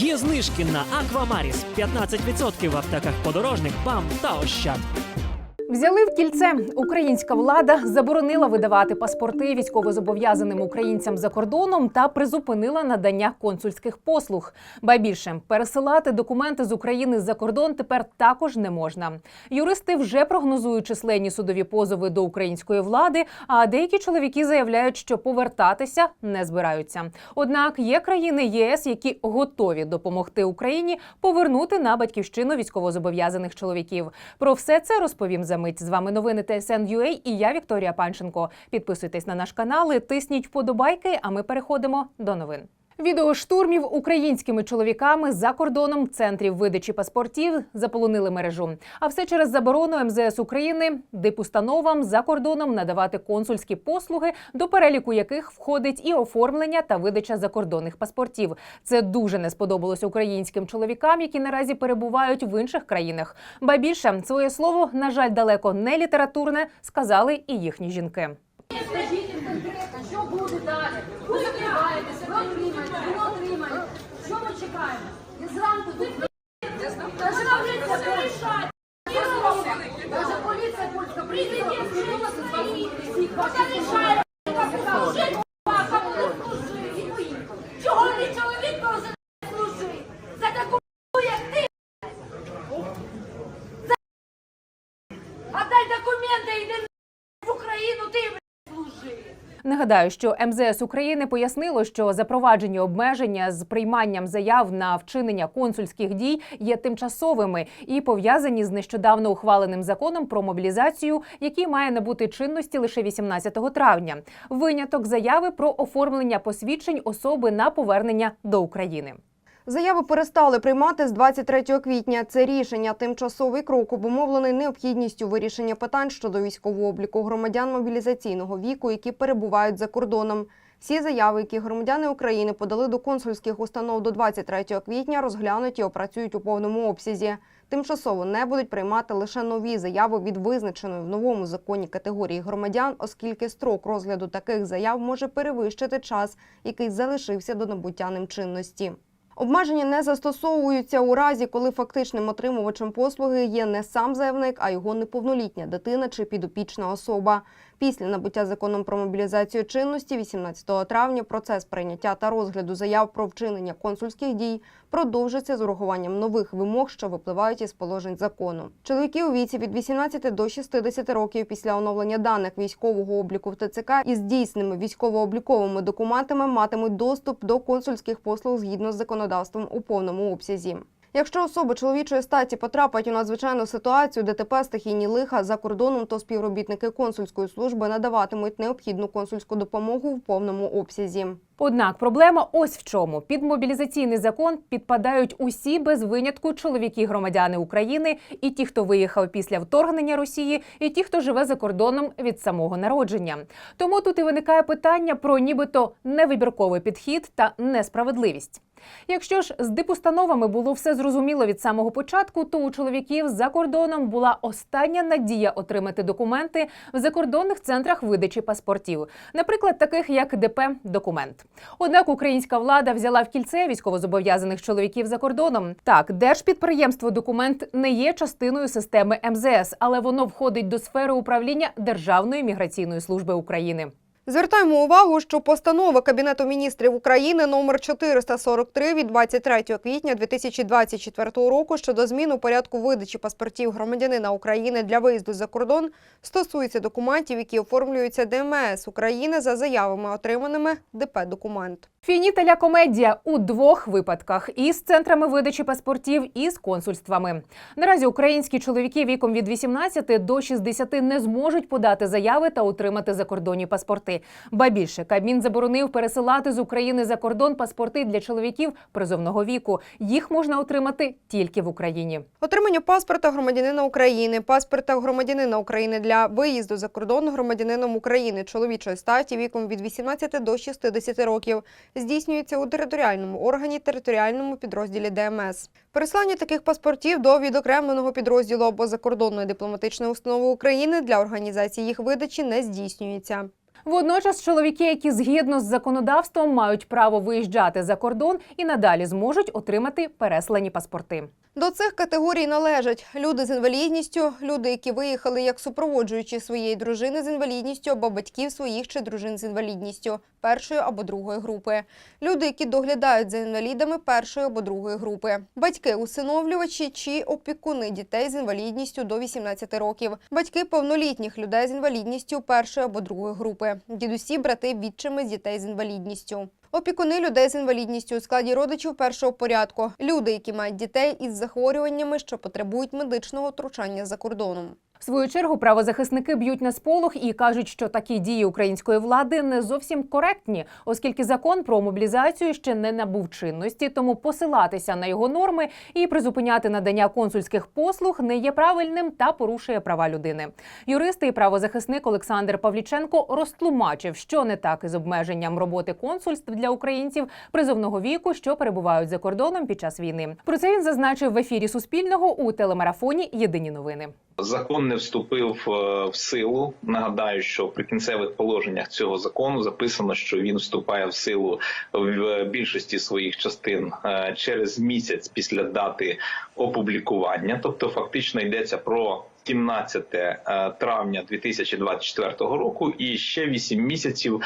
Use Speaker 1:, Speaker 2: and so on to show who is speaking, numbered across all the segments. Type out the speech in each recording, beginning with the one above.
Speaker 1: Є знижки на Аквамаріс 15% в аптеках подорожник, БАМ та Ощад.
Speaker 2: Взяли в кільце. Українська влада заборонила видавати паспорти військовозобов'язаним українцям за кордоном та призупинила надання консульських послуг. Ба більше пересилати документи з України за кордон тепер також не можна. Юристи вже прогнозують численні судові позови до української влади. А деякі чоловіки заявляють, що повертатися не збираються. Однак є країни ЄС, які готові допомогти Україні повернути на батьківщину військовозобов'язаних чоловіків. Про все це розповім за мить. З вами новини TSN.ua і я Вікторія Панченко. Підписуйтесь на наш канал, і тисніть вподобайки. А ми переходимо до новин. Відео штурмів українськими чоловіками за кордоном центрів видачі паспортів заполонили мережу. А все через заборону МЗС України дипустановам за кордоном надавати консульські послуги, до переліку яких входить і оформлення та видача закордонних паспортів. Це дуже не сподобалось українським чоловікам, які наразі перебувають в інших країнах. Ба більше своє слово, на жаль, далеко не літературне, сказали і їхні жінки. Нагадаю, що МЗС України пояснило, що запроваджені обмеження з прийманням заяв на вчинення консульських дій є тимчасовими і пов'язані з нещодавно ухваленим законом про мобілізацію, який має набути чинності лише 18 травня. Виняток заяви про оформлення посвідчень особи на повернення до України.
Speaker 3: Заяви перестали приймати з 23 квітня. Це рішення тимчасовий крок обумовлений необхідністю вирішення питань щодо військового обліку громадян мобілізаційного віку, які перебувають за кордоном. Всі заяви, які громадяни України подали до консульських установ до 23 квітня, розглянуті і опрацюють у повному обсязі. Тимчасово не будуть приймати лише нові заяви від визначеної в новому законі категорії громадян, оскільки строк розгляду таких заяв може перевищити час, який залишився до набуття ним чинності. Обмеження не застосовуються у разі, коли фактичним отримувачем послуги є не сам заявник, а його неповнолітня дитина чи підопічна особа. Після набуття законом про мобілізацію чинності 18 травня процес прийняття та розгляду заяв про вчинення консульських дій продовжиться з урахуванням нових вимог, що випливають із положень закону. Чоловіки у віці від 18 до 60 років після оновлення даних військового обліку в ТЦК із дійсними військово-обліковими документами матимуть доступ до консульських послуг згідно з законодавством у повному обсязі. Якщо особа чоловічої статі потрапить у надзвичайну ситуацію, ДТП, стихійні лиха за кордоном, то співробітники консульської служби надаватимуть необхідну консульську допомогу в повному обсязі.
Speaker 2: Однак проблема ось в чому: під мобілізаційний закон підпадають усі без винятку чоловіки-громадяни України, і ті, хто виїхав після вторгнення Росії, і ті, хто живе за кордоном від самого народження. Тому тут і виникає питання про нібито невибірковий підхід та несправедливість. Якщо ж з дипустановами було все зрозуміло від самого початку, то у чоловіків за кордоном була остання надія отримати документи в закордонних центрах видачі паспортів, наприклад, таких як ДП документ. Однак українська влада взяла в кільце військовозобов'язаних чоловіків за кордоном. Так, держпідприємство документ не є частиною системи МЗС, але воно входить до сфери управління Державної міграційної служби України.
Speaker 3: Звертаємо увагу, що постанова Кабінету міністрів України номер 443 від 23 квітня 2024 року щодо змін у порядку видачі паспортів громадянина України для виїзду за кордон стосується документів, які оформлюються ДМС України за заявами, отриманими ДП документ.
Speaker 2: Фінітеля комедія у двох випадках із центрами видачі паспортів і з консульствами. Наразі українські чоловіки віком від 18 до 60 не зможуть подати заяви та отримати закордонні паспорти. Ба більше Кабмін заборонив пересилати з України за кордон паспорти для чоловіків призовного віку. Їх можна отримати тільки в Україні.
Speaker 3: Отримання паспорта громадянина України, паспорта громадянина України для виїзду за кордон громадянином України чоловічої статі віком від 18 до 60 років здійснюється у територіальному органі територіальному підрозділі ДМС. Переслання таких паспортів до відокремленого підрозділу або закордонної дипломатичної установи України для організації їх видачі не здійснюється.
Speaker 2: Водночас чоловіки, які згідно з законодавством мають право виїжджати за кордон і надалі зможуть отримати переслані паспорти.
Speaker 3: До цих категорій належать люди з інвалідністю, люди, які виїхали як супроводжуючі своєї дружини з інвалідністю або батьків своїх чи дружин з інвалідністю першої або другої групи, люди, які доглядають за інвалідами першої або другої групи, батьки усиновлювачі чи опікуни дітей з інвалідністю до 18 років, батьки повнолітніх людей з інвалідністю першої або другої групи, дідусі, брати, відчими з дітей з інвалідністю. Опікуни людей з інвалідністю у складі родичів першого порядку, люди, які мають дітей із захворюваннями, що потребують медичного втручання за кордоном.
Speaker 2: В свою чергу правозахисники б'ють на сполох і кажуть, що такі дії української влади не зовсім коректні, оскільки закон про мобілізацію ще не набув чинності, тому посилатися на його норми і призупиняти надання консульських послуг не є правильним та порушує права людини. Юрист і правозахисник Олександр Павліченко розтлумачив, що не так із обмеженням роботи консульств для українців призовного віку, що перебувають за кордоном під час війни. Про це він зазначив в ефірі Суспільного у телемарафоні Єдині новини.
Speaker 4: Закон не вступив е, в силу. Нагадаю, що в прикінцевих положеннях цього закону записано, що він вступає в силу в більшості своїх частин е, через місяць після дати опублікування. Тобто, фактично йдеться про 17 е, травня 2024 року, і ще 8 місяців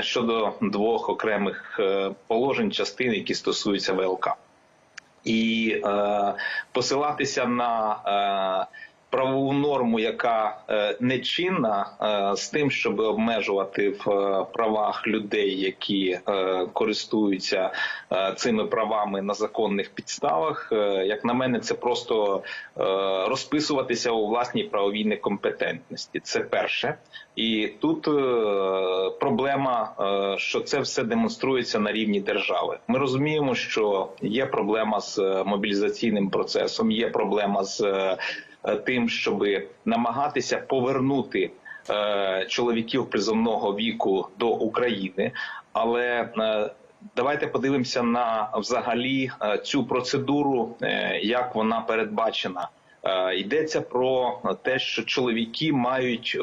Speaker 4: щодо двох окремих положень частин, які стосуються ВЛК. І е, посилатися на е, правову норму, яка е, нечинна, е, з тим, щоб обмежувати в е, правах людей, які користуються цими правами на законних підставах. Як на мене, це просто розписуватися у власній правовій некомпетентності. Це перше. І тут проблема, що це все демонструється на рівні держави. Ми розуміємо, що є проблема з мобілізаційним процесом, є проблема з тим, щоб намагатися повернути е, чоловіків призовного віку до України, але е, Давайте подивимося на взагалі е, цю процедуру, е, як вона передбачена. Е, Йдеться про те, що чоловіки мають е,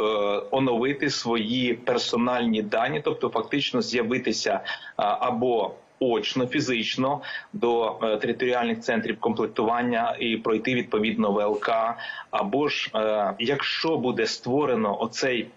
Speaker 4: оновити свої персональні дані, тобто фактично з'явитися е, або очно, фізично до е, територіальних центрів комплектування і пройти відповідно ВЛК, або ж е, якщо буде створено оцей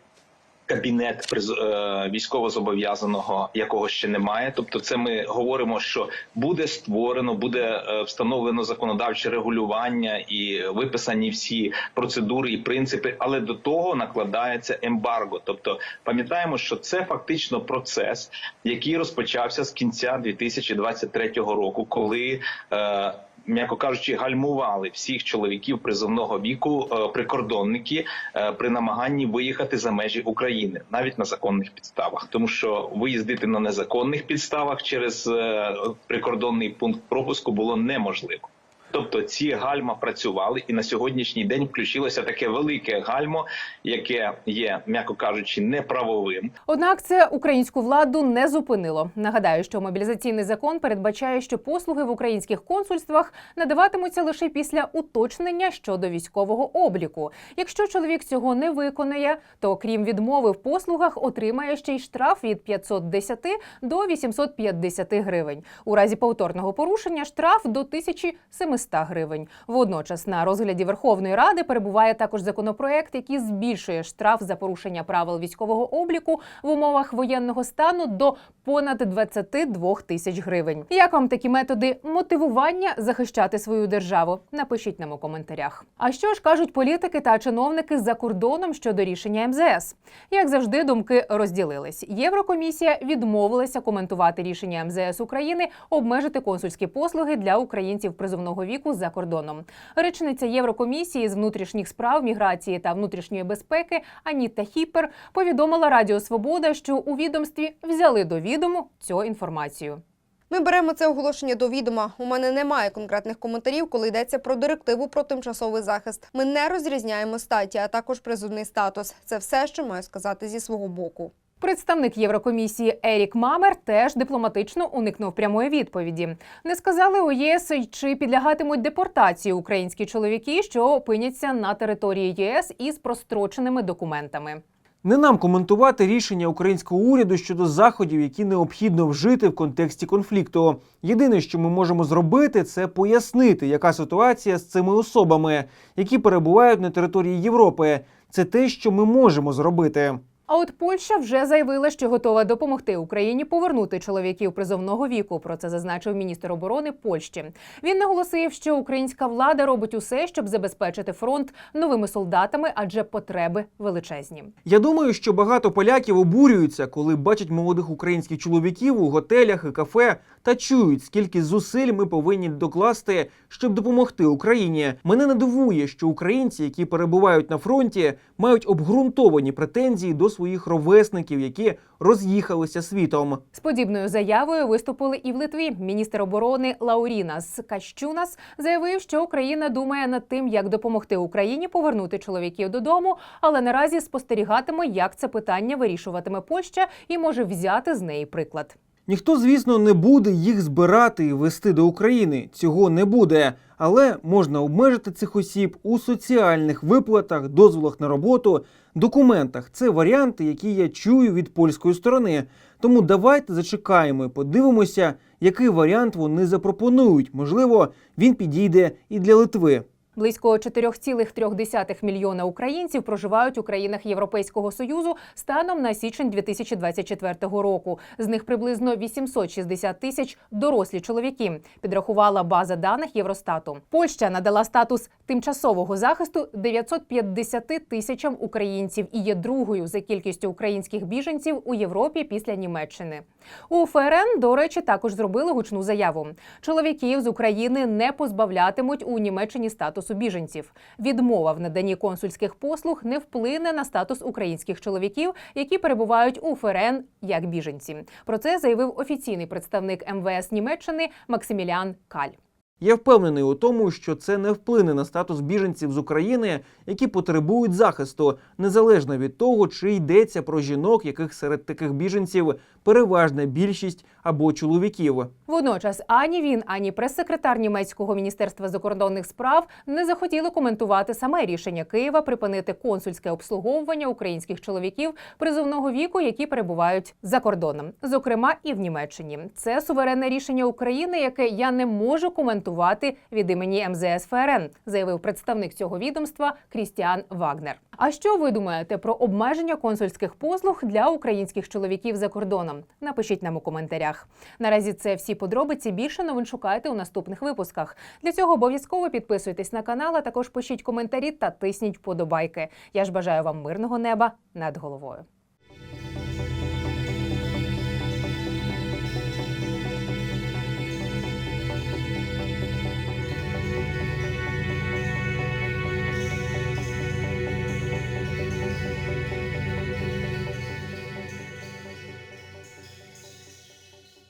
Speaker 4: кабінет е, військовозобов'язаного, якого ще немає. Тобто, це ми говоримо, що буде створено, буде е, встановлено законодавче регулювання і виписані всі процедури і принципи, але до того накладається ембарго. Тобто, пам'ятаємо, що це фактично процес, який розпочався з кінця 2023 року, коли е, М'яко кажучи, гальмували всіх чоловіків призовного віку е, прикордонники е, при намаганні виїхати за межі України, навіть на законних підставах, тому що виїздити на незаконних підставах через е, прикордонний пункт пропуску було неможливо. Тобто ці гальма працювали, і на сьогоднішній день включилося таке велике гальмо, яке є, м'яко кажучи, неправовим.
Speaker 2: Однак це українську владу не зупинило. Нагадаю, що мобілізаційний закон передбачає, що послуги в українських консульствах надаватимуться лише після уточнення щодо військового обліку. Якщо чоловік цього не виконає, то крім відмови в послугах, отримає ще й штраф від 510 до 850 гривень. У разі повторного порушення штраф до 1700 гривень. Водночас на розгляді Верховної Ради перебуває також законопроект, який збільшує штраф за порушення правил військового обліку в умовах воєнного стану до понад 22 тисяч гривень. Як вам такі методи мотивування захищати свою державу? Напишіть нам у коментарях. А що ж кажуть політики та чиновники за кордоном щодо рішення МЗС? Як завжди, думки розділились. Єврокомісія відмовилася коментувати рішення МЗС України обмежити консульські послуги для українців призовного віку за кордоном. Речниця Єврокомісії з внутрішніх справ, міграції та внутрішньої безпеки Аніта Хіпер повідомила Радіо Свобода, що у відомстві взяли до відому цю інформацію.
Speaker 3: Ми беремо це оголошення до відома. У мене немає конкретних коментарів, коли йдеться про директиву про тимчасовий захист. Ми не розрізняємо статі, а також призовний статус. Це все, що маю сказати зі свого боку.
Speaker 2: Представник Єврокомісії Ерік Мамер теж дипломатично уникнув прямої відповіді. Не сказали у ЄС, чи підлягатимуть депортації українські чоловіки, що опиняться на території ЄС із простроченими документами.
Speaker 5: Не нам коментувати рішення українського уряду щодо заходів, які необхідно вжити в контексті конфлікту. Єдине, що ми можемо зробити, це пояснити, яка ситуація з цими особами, які перебувають на території Європи. Це те, що ми можемо зробити.
Speaker 2: А от Польща вже заявила, що готова допомогти Україні повернути чоловіків призовного віку. Про це зазначив міністр оборони Польщі. Він наголосив, що українська влада робить усе, щоб забезпечити фронт новими солдатами, адже потреби величезні.
Speaker 5: Я думаю, що багато поляків обурюються, коли бачать молодих українських чоловіків у готелях і кафе та чують, скільки зусиль ми повинні докласти, щоб допомогти Україні. Мене не дивує, що українці, які перебувають на фронті, мають обґрунтовані претензії до своїх ровесників, які роз'їхалися світом.
Speaker 2: З подібною заявою виступили і в Литві. Міністр оборони Лаурінас Кащунас заявив, що Україна думає над тим, як допомогти Україні повернути чоловіків додому, але наразі спостерігатиме, як це питання вирішуватиме Польща, і може взяти з неї приклад.
Speaker 5: Ніхто, звісно, не буде їх збирати і вести до України. Цього не буде. Але можна обмежити цих осіб у соціальних виплатах, дозволах на роботу, документах. Це варіанти, які я чую від польської сторони. Тому давайте зачекаємо і подивимося, який варіант вони запропонують. Можливо, він підійде і для Литви.
Speaker 2: Близько 4,3 мільйона українців проживають у країнах Європейського союзу станом на січень 2024 року. З них приблизно 860 тисяч дорослі чоловіки. Підрахувала база даних Євростату. Польща надала статус тимчасового захисту 950 тисячам українців і є другою за кількістю українських біженців у Європі після Німеччини. У ФРН, до речі, також зробили гучну заяву. Чоловіків з України не позбавлятимуть у Німеччині статусу біженців. Відмова в наданні консульських послуг не вплине на статус українських чоловіків, які перебувають у ФРН як біженці. Про це заявив офіційний представник МВС Німеччини Максиміліан Каль.
Speaker 5: Я впевнений у тому, що це не вплине на статус біженців з України, які потребують захисту, незалежно від того, чи йдеться про жінок, яких серед таких біженців переважна більшість або чоловіків.
Speaker 2: Водночас ані він, ані прес-секретар німецького міністерства закордонних справ не захотіли коментувати саме рішення Києва припинити консульське обслуговування українських чоловіків призовного віку, які перебувають за кордоном, зокрема і в Німеччині. Це суверенне рішення України, яке я не можу коментувати від імені МЗС ФРН, заявив представник цього відомства Крістіан Вагнер. А що ви думаєте про обмеження консульських послуг для українських чоловіків за кордоном? Напишіть нам у коментарях. Наразі це всі подробиці. Більше новин шукайте у наступних випусках. Для цього обов'язково підписуйтесь на канал, а також пишіть коментарі та тисніть вподобайки. Я ж бажаю вам мирного неба над головою.